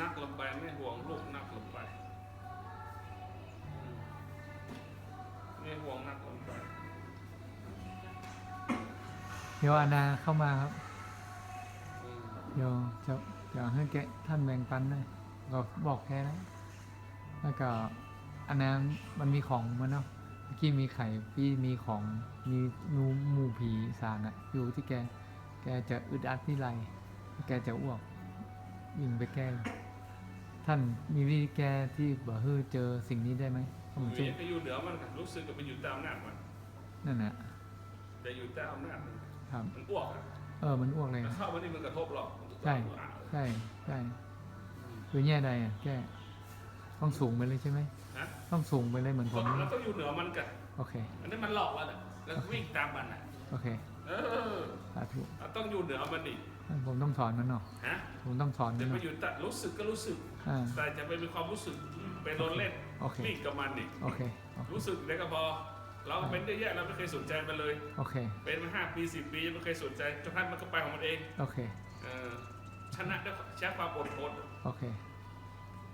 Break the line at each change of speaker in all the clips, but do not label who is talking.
นักลงไปไม่ห่วงลูกนักลงไปไม่ห่วงนักลงไป
เดี๋ยวอานาเข้ามาครับ
อืม
เดี๋ยวจะจะให้แกท่านแบ่งปันเลยก็บอกแค่นะแล้วก็อันนั้นมันมีของมันเนาะเมื่อกี้มีไข่พี่มีของมีนูหมูผีสางอะอยู่ที่แก แกจะอึดอัดที่ไร แกจะอ้วกวิ่งไปแก้ ท่านมีวิธีแก้ที่บ่เฮ้อเจอสิ่งนี้ได้ไหมผม
อ
จะ
ยู่ก็อยู่เหนือมันกันรู้สึกก็ไปอยู่ตามอำนาจมัน
นั่นน่ะ
แต่อยู่ใต้อำนาจมัน
ครับ
มันอ้วกอะ
เออมันอ้วกเลย
แล้วเข้ามานี่มันกระทบหรอกมันก็
ใช่
อ้วก
ใช่ใช่คือแย่ใดอะแก้ต้องสูงไปเลยใช่ไหม
ฮะ
ต้องสูงไปเลยเหมือนผม
เราต้องอยู่เหนือมันกัน
โอเค
อันนี้มันหลอกเราเนี่ยแล้วก็วิ่งตามมันอะ
โอเค
เออ
สาธุ
เราต้องอยู่เหนือมันอีก
ผมต้องสอนมันเนาะ
ฮะ
ผมต้องสอนมั
จะ
น
ไป
เนาะ
อยู่แต่รู้สึกก็รู้สึก
อ่า
แต่จะไปมีความรู้สึกไปโดนเล่น
โอเค
วิ่งกับมันอีก
โอเคโอเค
รู้สึกได้ก็พอเราเป็นเยอะแยะเราไม่เคยสนใจมันเลย
โอเค
เป็นมาห้าปีสิบปียังไม่เคยสนใจจนกระทั่งมันก็ไปของมันเอง
โอเค
เออชนะด้วยใช้ความอดทน
โอเค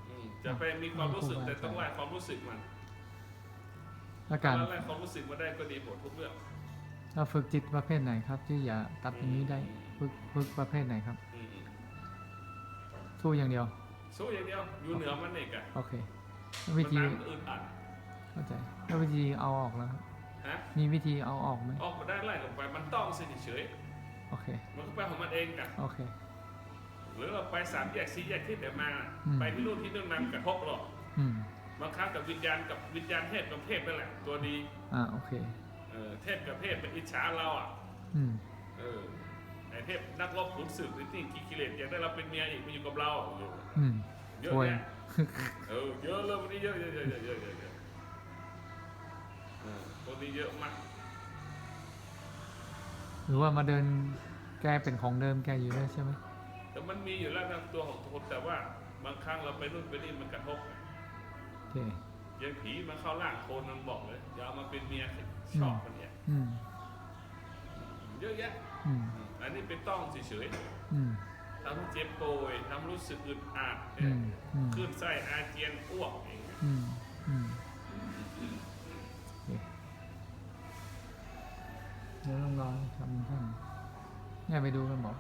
อืมจะไปมีความรู้สึกแต่ต้องไล่ความรู้สึกมัน
แล้วการ
ถ้าไล่ความรู้สึกมาได้ก็ดีหมดทุกเรื่อง
เราฝึกจิตประเภทไหนครับ ที่อย่าตัดตรงนี้ได้ฝึกฝึกประเภทไหนครับ
อืม
สู้อย่างเดียว
สู้อย่างเดียวอยู่เหนือมันเองอะ
โอเคแล้ว
มั
วิ
น
ธี
น้ำอึดอัด
เข้าใจแล้ววิธีเอาออกแล้วครับ
ฮะ
มีวิธีเอาออกไหม
ออกมาได้ไล่ลงไปมันต้องสิเฉย
โอเค
ๆมันก็ไปของมันเองกัน
โอเค
หรือเราไปสามแยกสี่แยกที่เดี๋ยวมา
อืม
ไปที่นู่นที่นู่นนำกระทบหรอก
อืม
บางครั้งกับวิญญาณกับวิญญาณเทพกับเทพนั่นแหละตัวดี
อ่าโอเค
เออเทพกับเทพเป็นอิจฉาเราอะ
อืม
เออไอเทพนักรบขุนศึกหรือที่กิเลสอยากได้เราเป็นเมียอีกมาอยู่กับเราอยู่
อืม
เยอะ
โวย
แยะเออเยอะเลยวันนี้เยอะเยอะเยอะเยอะเยอะเยอะเยอะเออคนนี้เยอะมาก
หรือว่ามาเดินแกเป็นของเดิมแกอยู่ด้วยใช่ไหม
แต่มันมีอยู่แล้วนะตัวของคนแต่ว่าบางครั้งเราไปนู่นไปนี่มันกระทบ
โอเค
อยังผีมาเข้าร่างโคนมันบอกเลยอย่าเอามาเป็นเมียชอบมันเนี่ย
อืม
เยอะแยะ
อืม
อืมอันนี้เป็นต้องเฉย
อืม
ๆทำให้เจ็บป่วยทำรู้สึกอึดอัด
อืมอืม
ขึ้นไส้อาเจียนอ้วกอย่างเงี้ย
อืมอืมโอเคเดี๋ยวลองรอทำท่านง่ายไปดูกันบอก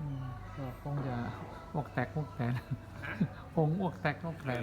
อืมก็คงจะอวกแตกอวกแตก
ฮะ
คงอวกแตกอวกแตก